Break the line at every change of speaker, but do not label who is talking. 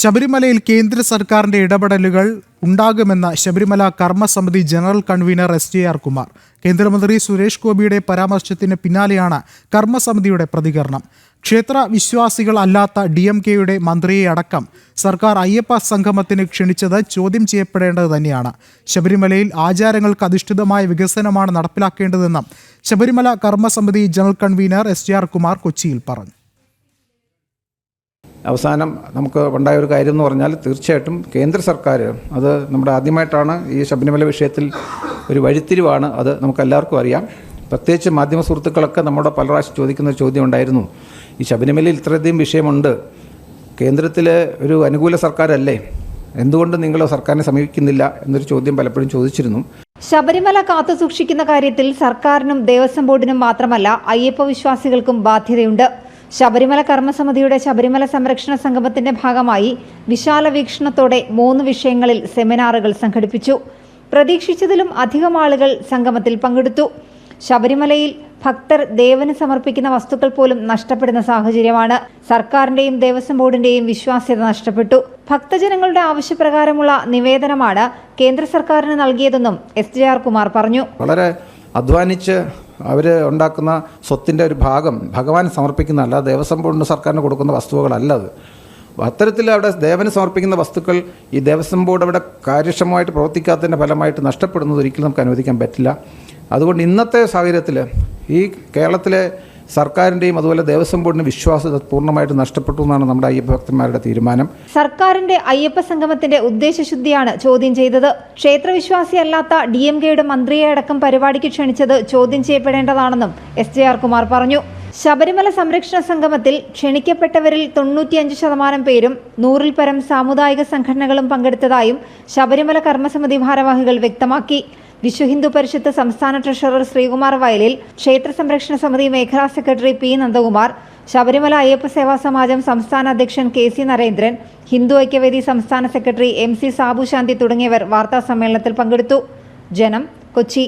ശബരിമലയിൽ കേന്ദ്ര സർക്കാരിന്റെ ഇടപെടലുകൾ ഉണ്ടാകുമെന്ന Sabarimala കർമ്മസമിതി general convener S J R Kumar. കേന്ദ്രമന്ത്രി സുരേഷ് ഗോപിയുടെ പരാമർശത്തിന് പിന്നാലെയാണ് കർമ്മസമിതിയുടെ പ്രതികരണം. ക്ഷേത്ര വിശ്വാസികൾ അല്ലാത്ത ഡി എം കെയുടെ മന്ത്രിയെ അടക്കം സർക്കാർ അയ്യപ്പ സംഗമത്തിന് ക്ഷണിച്ചത് ചോദ്യം ചെയ്യപ്പെടേണ്ടത് തന്നെയാണ്. ശബരിമലയിൽ ആചാരങ്ങൾക്ക് അധിഷ്ഠിതമായ വികസനമാണ് നടപ്പിലാക്കേണ്ടതെന്നും Sabarimala കർമ്മസമിതി general convener S J R Kumar കൊച്ചിയിൽ പറഞ്ഞു.
അവസാനം നമുക്ക് ഉണ്ടായ ഒരു കാര്യം എന്ന് പറഞ്ഞാൽ തീർച്ചയായിട്ടും കേന്ദ്ര സർക്കാർ അത് നമ്മുടെ ആദ്യമായിട്ടാണ് ഈ ശബരിമല വിഷയത്തിൽ ഒരു വഴിത്തിരിവാണ് അത് നമുക്ക് എല്ലാവർക്കും അറിയാം. പ്രത്യേകിച്ച് മാധ്യമ സുഹൃത്തുക്കളൊക്കെ നമ്മുടെ പല പ്രാവശ്യം ചോദിക്കുന്ന ചോദ്യം ഉണ്ടായിരുന്നു ഈ ശബരിമലയിൽ ഇത്രയധികം വിഷയമുണ്ട്. കേന്ദ്രത്തിലെ ഒരു അനുകൂല സർക്കാരല്ലേ? എന്തുകൊണ്ട് നിങ്ങൾ സർക്കാരിനെ സമീപിക്കുന്നില്ല എന്നൊരു ചോദ്യം പലപ്പോഴും ചോദിച്ചിരുന്നു.
ശബരിമല കാത്തു സൂക്ഷിക്കുന്ന കാര്യത്തിൽ സർക്കാരിനും ദേവസ്വം ബോർഡിനും മാത്രമല്ല അയ്യപ്പ വിശ്വാസികൾക്കും ബാധ്യതയുണ്ട്. ശബരിമല കർമ്മസമിതിയുടെ ശബരിമല സംരക്ഷണ സംഗമത്തിന്റെ ഭാഗമായി വിശാല വീക്ഷണത്തോടെ മൂന്ന് വിഷയങ്ങളിൽ സെമിനാറുകൾ സംഘടിപ്പിച്ചു. പ്രതീക്ഷിച്ചതിലും അധികം ആളുകൾ സംഗമത്തിൽ പങ്കെടുത്തു. ശബരിമലയിൽ ഭക്തർ ദേവന് സമർപ്പിക്കുന്ന വസ്തുക്കൾ പോലും നഷ്ടപ്പെടുന്ന സാഹചര്യമാണ്. സർക്കാരിന്റെയും ദേവസ്വം ബോർഡിന്റെയും വിശ്വാസ്യത നഷ്ടപ്പെട്ടു. ഭക്തജനങ്ങളുടെ ആവശ്യപ്രകാരമുള്ള നിവേദനമാണ് കേന്ദ്ര സർക്കാരിന് നൽകിയതെന്നും എസ് ജെ ആർ കുമാർ പറഞ്ഞു.
വളരെ അധ്വാനിച്ച് അവർ ഉണ്ടാക്കുന്ന സ്വത്തിന്റെ ഒരു ഭാഗം ഭഗവാൻ സമർപ്പിക്കുന്നതല്ല ദേവസ്വം ബോർഡിന് സർക്കാരിന് കൊടുക്കുന്ന വസ്തുവകളല്ല അത്. അത്തരത്തിൽ അവിടെ ദേവന് സമർപ്പിക്കുന്ന വസ്തുക്കൾ ഈ ദേവസ്വം ബോർഡ് അവിടെ കാര്യക്ഷമമായിട്ട് പ്രവർത്തിക്കാത്തതിന്റെ ഫലമായിട്ട് നഷ്ടപ്പെടുന്നത് ഒരിക്കലും നമുക്ക് അനുവദിക്കാൻ പറ്റില്ല. അതുകൊണ്ട് ഇന്നത്തെ സാഹചര്യത്തിൽ ഈ കേരളത്തിലെ സർക്കാരിന്റെയും അതുപോലെ ദേവസ്വം ബോർഡിന് വിശ്വാസ്യത പൂർണമായിട്ട് നഷ്ടപ്പെട്ടു എന്നാണ് നമ്മുടെ അയ്യപ്പ ഭക്തന്മാരുടെ തീരുമാനം.
സർക്കാരിന്റെ അയ്യപ്പ സംഗമത്തിന്റെ ഉദ്ദേശശുദ്ധിയാണ് ചോദ്യം ചെയ്തത്. ക്ഷേത്രവിശ്വാസിയല്ലാത്ത ഡി എം കെയുടെ മന്ത്രിയെ അടക്കം പരിപാടിക്ക് ക്ഷണിച്ചത് ചോദ്യം ചെയ്യപ്പെടേണ്ടതാണെന്നും എസ് ജെ ആർ കുമാർ പറഞ്ഞു. ശബരിമല സംരക്ഷണ സംഗമത്തിൽ ക്ഷണിക്കപ്പെട്ടവരിൽ തൊണ്ണൂറ്റിയഞ്ച് ശതമാനം പേരും നൂറിൽ പരം സാമുദായിക സംഘടനകളും പങ്കെടുത്തതായും ശബരിമല കർമ്മസമിതി ഭാരവാഹികൾ വ്യക്തമാക്കി. വിശ്വ ഹിന്ദു പരിഷത്ത് സംസ്ഥാന ട്രഷറർ ശ്രീകുമാർ വയലിൽ ക്ഷേത്ര സംരക്ഷണ സമിതി മേഖലാ സെക്രട്ടറി പി നന്ദകുമാർ ശബരിമല അയ്യപ്പ സേവാ സമാജം സംസ്ഥാന അധ്യക്ഷൻ കെ സി നരേന്ദ്രൻ ഹിന്ദു ഐക്യവേദി സംസ്ഥാന secretary M C Sabu Santhi തുടങ്ങിയവർ വാർത്താ സമ്മേളനത്തിൽ പങ്കെടുത്തു. ജനം കൊച്ചി.